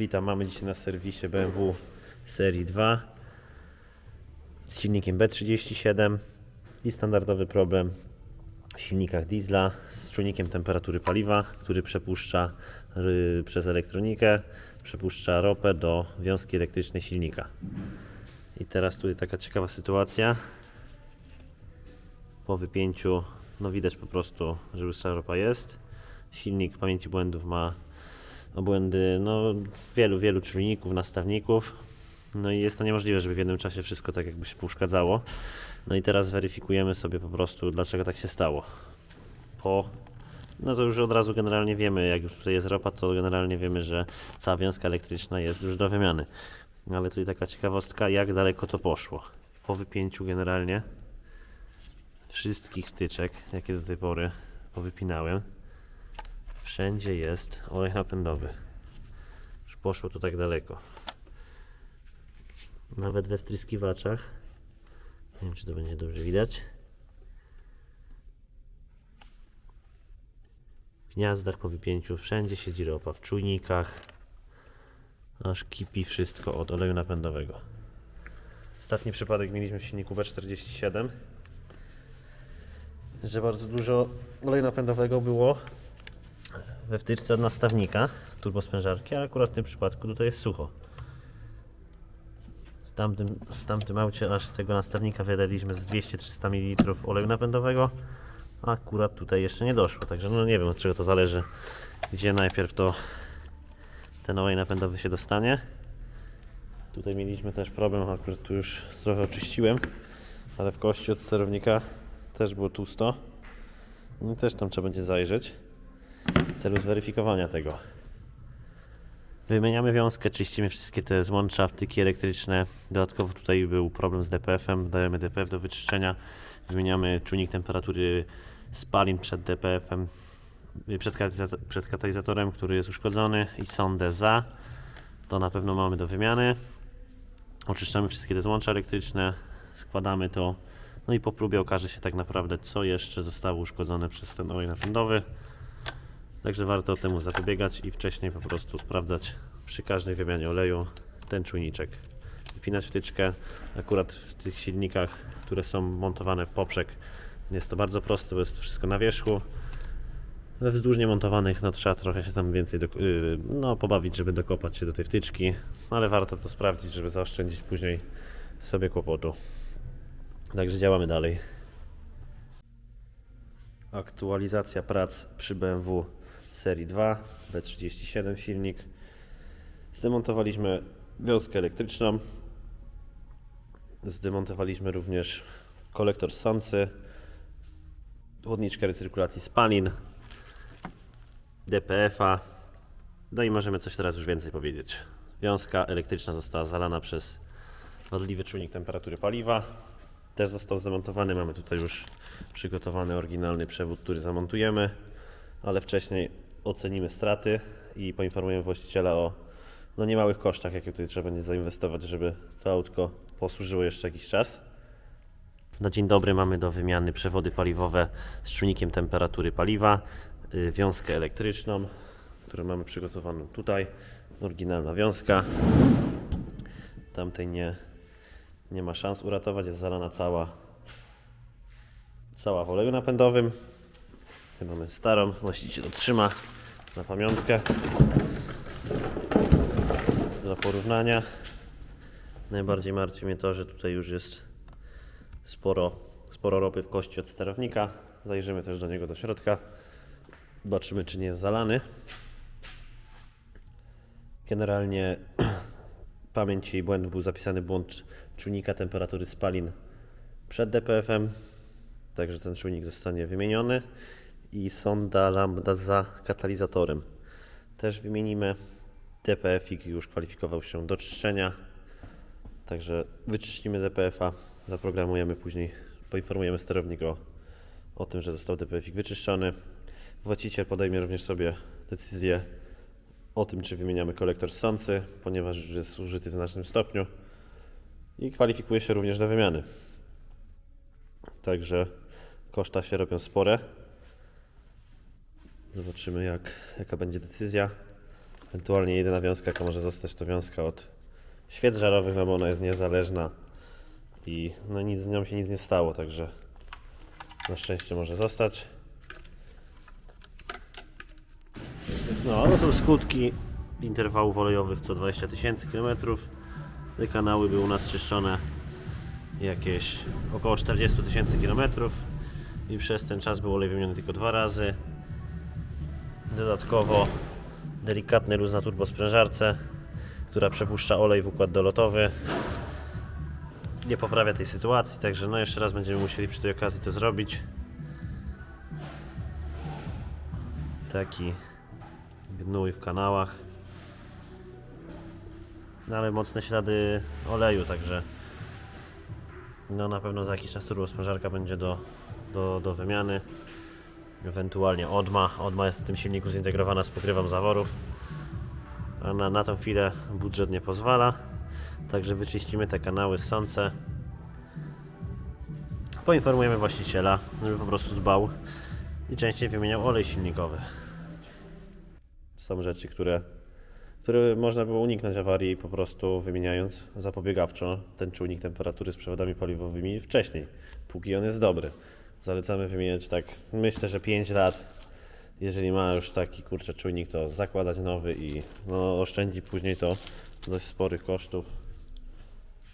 Witam, mamy dzisiaj na serwisie BMW serii 2 z silnikiem B37 i standardowy problem w silnikach diesla z czujnikiem temperatury paliwa, który przepuszcza przez elektronikę, przepuszcza ropę do wiązki elektrycznej silnika. I teraz tutaj taka ciekawa sytuacja. Po wypięciu, no widać po prostu, że błystra ropa jest. Silnik pamięci błędów ma obłędy no, wielu, wielu czujników, nastawników. No i jest to niemożliwe, żeby w jednym czasie wszystko tak jakby się uszkadzało. No i teraz weryfikujemy sobie po prostu, dlaczego tak się stało. Po, no to już od razu generalnie wiemy, jak już tutaj jest ropa, to generalnie wiemy, że cała wiązka elektryczna jest już do wymiany. Ale tutaj taka ciekawostka, jak daleko to poszło. Po wypięciu generalnie wszystkich wtyczek, jakie do tej pory powypinałem, wszędzie jest olej napędowy. Już poszło to tak daleko. Nawet we wtryskiwaczach. Nie wiem, czy to będzie dobrze widać. W gniazdach po wypięciu wszędzie siedzi ropa, w czujnikach. Aż kipi wszystko od oleju napędowego. Ostatni przypadek mieliśmy w silniku B47, że bardzo dużo oleju napędowego było we wtyczce od nastawnika turbosprężarki, ale akurat w tym przypadku tutaj jest sucho. W tamtym, w tamtym aucie aż z tego nastawnika wydaliśmy z 200-300 ml oleju napędowego, a akurat tutaj jeszcze nie doszło, także no nie wiem od czego to zależy, gdzie najpierw to ten olej napędowy się dostanie. Tutaj mieliśmy też problem, akurat tu już trochę oczyściłem, ale w kości od sterownika też było tłusto. No też tam trzeba będzie zajrzeć w celu zweryfikowania tego. Wymieniamy wiązkę, czyścimy wszystkie te złącza, wtyki elektryczne. Dodatkowo tutaj był problem z DPF-em, dajemy DPF do wyczyszczenia. Wymieniamy czujnik temperatury spalin przed DPF-em, y, przed, katalizator- przed katalizatorem, który jest uszkodzony i sondę za. To na pewno mamy do wymiany. Oczyszczamy wszystkie te złącza elektryczne, składamy to. No i po próbie okaże się tak naprawdę, co jeszcze zostało uszkodzone przez ten olej napędowy. Także warto temu zapobiegać i wcześniej po prostu sprawdzać przy każdej wymianie oleju ten czujniczek. Wypinać wtyczkę. Akurat w tych silnikach, które są montowane w poprzek, jest to bardzo proste, bo jest wszystko na wierzchu. We wzdłużnie montowanych no, trzeba trochę się tam więcej do, yy, no, pobawić, żeby dokopać się do tej wtyczki, ale warto to sprawdzić, żeby zaoszczędzić później sobie kłopotu. Także działamy dalej. Aktualizacja prac przy BMW serii 2, B37 silnik. Zdemontowaliśmy wiązkę elektryczną. Zdemontowaliśmy również kolektor sący, chłodniczkę recyrkulacji spalin, DPF-a. No i możemy coś teraz już więcej powiedzieć. Wiązka elektryczna została zalana przez wadliwy czujnik temperatury paliwa. Też został zamontowany. Mamy tutaj już przygotowany oryginalny przewód, który zamontujemy, ale wcześniej ocenimy straty i poinformujemy właściciela o no, niemałych kosztach, jakie tutaj trzeba będzie zainwestować, żeby to autko posłużyło jeszcze jakiś czas. Na dzień dobry mamy do wymiany przewody paliwowe z czujnikiem temperatury paliwa, y, wiązkę elektryczną, którą mamy przygotowaną tutaj. Oryginalna wiązka. Tamtej nie, nie ma szans uratować, jest zalana cała, cała w oleju napędowym. Mamy starą, właściciel otrzyma na pamiątkę. Dla porównania. Najbardziej martwi mnie to, że tutaj już jest sporo, sporo ropy w kości od sterownika. Zajrzymy też do niego do środka. Zobaczymy, czy nie jest zalany. Generalnie pamięci i błędów był zapisany błąd czujnika temperatury spalin przed DPF-em. Także ten czujnik zostanie wymieniony i sonda lambda za katalizatorem. Też wymienimy. DPF już kwalifikował się do czyszczenia. Także wyczyścimy DPF-a, zaprogramujemy później, poinformujemy sterownik o, o tym, że został DPF wyczyszczony. Właściciel podejmie również sobie decyzję o tym, czy wymieniamy kolektor sący, ponieważ już jest użyty w znacznym stopniu i kwalifikuje się również do wymiany. Także koszta się robią spore. Zobaczymy, jak, jaka będzie decyzja. Ewentualnie jedyna wiązka, jaka może zostać, to wiązka od świec żarowych, no bo ona jest niezależna i no nic z nią się nic nie stało, także na szczęście może zostać. No, to są skutki interwałów olejowych co 20 tysięcy kilometrów. Te kanały były u nas czyszczone jakieś około 40 tysięcy kilometrów i przez ten czas był olej wymieniony tylko dwa razy. Dodatkowo delikatny luz na turbosprężarce, która przepuszcza olej w układ dolotowy. Nie poprawia tej sytuacji, także no jeszcze raz będziemy musieli przy tej okazji to zrobić. Taki gnój w kanałach. No ale mocne ślady oleju, także no na pewno za jakiś czas turbosprężarka będzie do, do, do wymiany. Ewentualnie Odma. Odma jest w tym silniku zintegrowana z pokrywą zaworów. A na, na tą chwilę budżet nie pozwala. Także wyczyścimy te kanały ssące. Poinformujemy właściciela, żeby po prostu dbał i częściej wymieniał olej silnikowy. Są rzeczy, które, które można było uniknąć awarii po prostu wymieniając zapobiegawczo ten czujnik temperatury z przewodami paliwowymi wcześniej, póki on jest dobry. Zalecamy wymieniać tak, myślę, że 5 lat. Jeżeli ma już taki kurczę czujnik, to zakładać nowy i no, oszczędzi później to dość sporych kosztów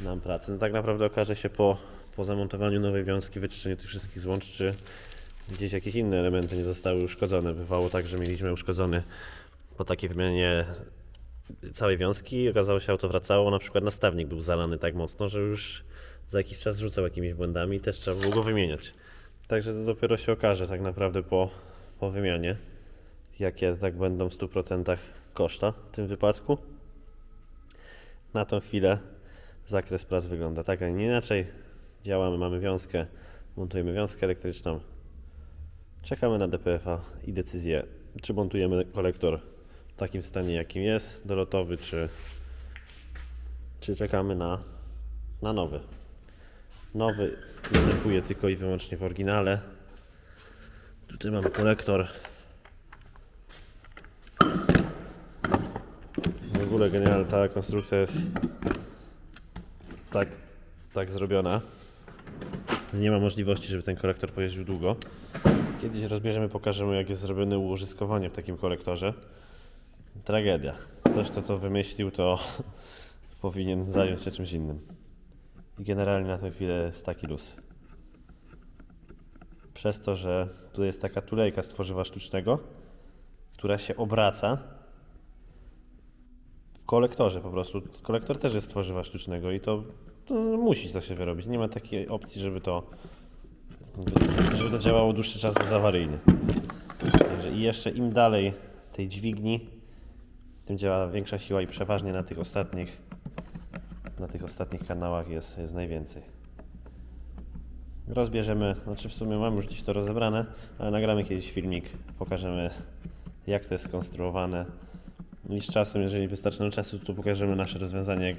nam pracy. No tak naprawdę okaże się po, po zamontowaniu nowej wiązki, wyczyszczeniu tych wszystkich złącz, czy gdzieś jakieś inne elementy nie zostały uszkodzone. Bywało tak, że mieliśmy uszkodzony po takiej wymianie całej wiązki okazało się, auto wracało, na przykład nastawnik był zalany tak mocno, że już za jakiś czas rzucał jakimiś błędami i też trzeba było go wymieniać. Także to dopiero się okaże tak naprawdę po, po wymianie, jakie tak będą w 100% koszta w tym wypadku. Na tą chwilę zakres prac wygląda tak, a nie inaczej. Działamy, mamy wiązkę, montujemy wiązkę elektryczną, czekamy na DPF-a i decyzję, czy montujemy kolektor w takim stanie, jakim jest, dolotowy, czy, czy czekamy na, na nowy. Nowy występuje tylko i wyłącznie w oryginale. Tutaj mamy kolektor. W ogóle genialna ta konstrukcja jest tak, tak zrobiona. Nie ma możliwości, żeby ten kolektor pojeździł długo. Kiedyś rozbierzemy, pokażemy jak jest zrobione ułożyskowanie w takim kolektorze. Tragedia. Ktoś, kto to wymyślił, to powinien zająć się czymś innym. I generalnie na tę chwilę jest taki luz. Przez to, że tutaj jest taka tulejka z tworzywa sztucznego, która się obraca w kolektorze po prostu. Kolektor też jest tworzywa sztucznego i to, to musi to się wyrobić. Nie ma takiej opcji, żeby to, żeby to działało dłuższy czas bezawaryjnie. Także i jeszcze im dalej tej dźwigni, tym działa większa siła i przeważnie na tych ostatnich na tych ostatnich kanałach jest, jest najwięcej. Rozbierzemy, znaczy w sumie mam już dziś to rozebrane, ale nagramy kiedyś filmik, pokażemy jak to jest skonstruowane. I z czasem, jeżeli wystarczy nam czasu, to pokażemy nasze rozwiązanie, jak,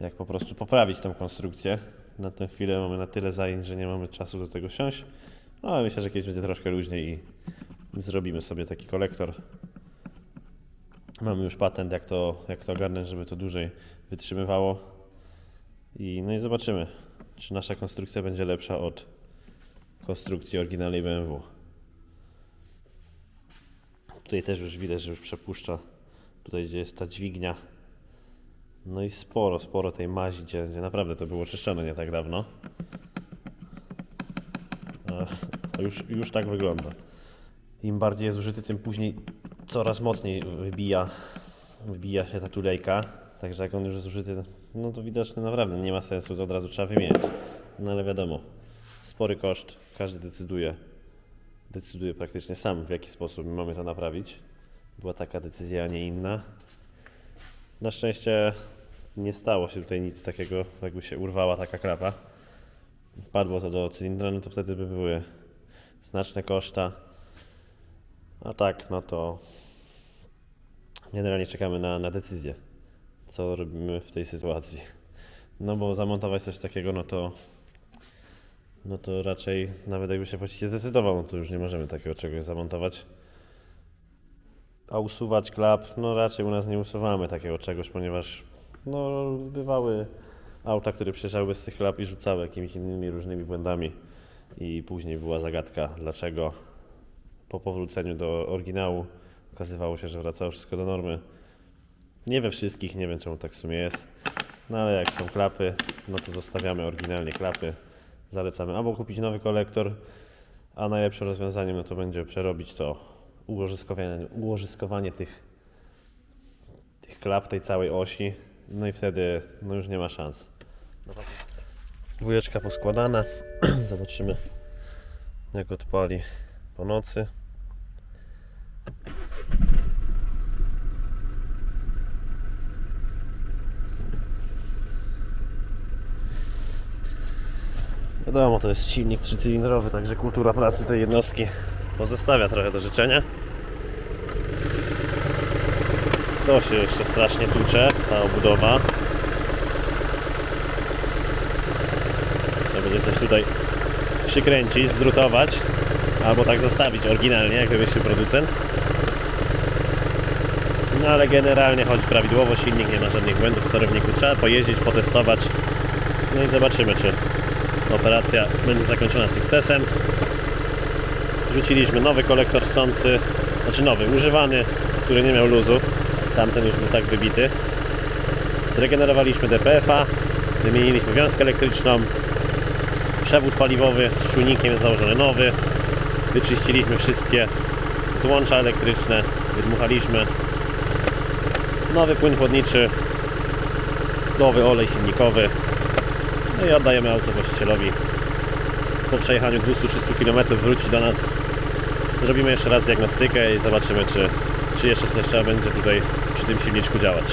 jak po prostu poprawić tą konstrukcję. Na tę chwilę mamy na tyle zajęć, że nie mamy czasu do tego siąść, no, ale myślę, że kiedyś będzie troszkę luźniej i zrobimy sobie taki kolektor. Mamy już patent, jak to, jak to ogarnąć, żeby to dłużej wytrzymywało. I, no i zobaczymy, czy nasza konstrukcja będzie lepsza od konstrukcji oryginalnej BMW. Tutaj też już widać, że już przepuszcza. Tutaj gdzie jest ta dźwignia. No i sporo, sporo tej mazi, gdzie, gdzie naprawdę to było czyszczone nie tak dawno. A, już, już tak wygląda. Im bardziej jest użyty, tym później coraz mocniej wybija, wybija się ta tulejka. Także jak on już jest użyty, no to widocznie naprawdę nie ma sensu, to od razu trzeba wymienić. No ale wiadomo, spory koszt, każdy decyduje, decyduje praktycznie sam w jaki sposób mamy to naprawić. Była taka decyzja, a nie inna. Na szczęście nie stało się tutaj nic takiego, jakby się urwała taka krapa. Padło to do cylindra, no to wtedy by były znaczne koszta. A tak, no to generalnie czekamy na, na decyzję, co robimy w tej sytuacji. No bo zamontować coś takiego, no to no to raczej nawet jakby się właściwie zdecydował, no to już nie możemy takiego czegoś zamontować. A usuwać klap, no raczej u nas nie usuwamy takiego czegoś, ponieważ no, bywały auta, które przyjeżdżały bez tych klap i rzucały jakimiś innymi różnymi błędami. I później była zagadka, dlaczego po powróceniu do oryginału okazywało się, że wracało wszystko do normy. Nie we wszystkich, nie wiem czemu tak w sumie jest. No ale jak są klapy, no to zostawiamy oryginalnie klapy. Zalecamy albo kupić nowy kolektor, a najlepszym rozwiązaniem no to będzie przerobić to ułożyskowanie, ułożyskowanie tych, tych klap, tej całej osi. No i wtedy no już nie ma szans. Dwójeczka poskładana. Zobaczymy jak odpali po nocy. Wiadomo, to jest silnik trzycylindrowy, także kultura pracy tej jednostki pozostawia trochę do życzenia. To się jeszcze strasznie tłucze, ta obudowa. Trzeba będzie coś tutaj przykręcić, zdrutować, albo tak zostawić oryginalnie, jak wymyślił producent. No ale generalnie chodzi prawidłowo, silnik nie ma żadnych błędów w sterowniku. Trzeba pojeździć, potestować. No i zobaczymy, czy operacja będzie zakończona sukcesem. Wrzuciliśmy nowy kolektor wsący, znaczy nowy, używany, który nie miał luzów. Tamten już był tak wybity. Zregenerowaliśmy DPF-a, wymieniliśmy wiązkę elektryczną, przewód paliwowy z czujnikiem jest założony nowy. Wyczyściliśmy wszystkie złącza elektryczne, wydmuchaliśmy nowy płyn chłodniczy, nowy olej silnikowy. No i oddajemy auto właścicielowi. Po przejechaniu 200-300 km wróci do nas. Zrobimy jeszcze raz diagnostykę i zobaczymy, czy, czy jeszcze coś trzeba będzie tutaj przy tym silniczku działać.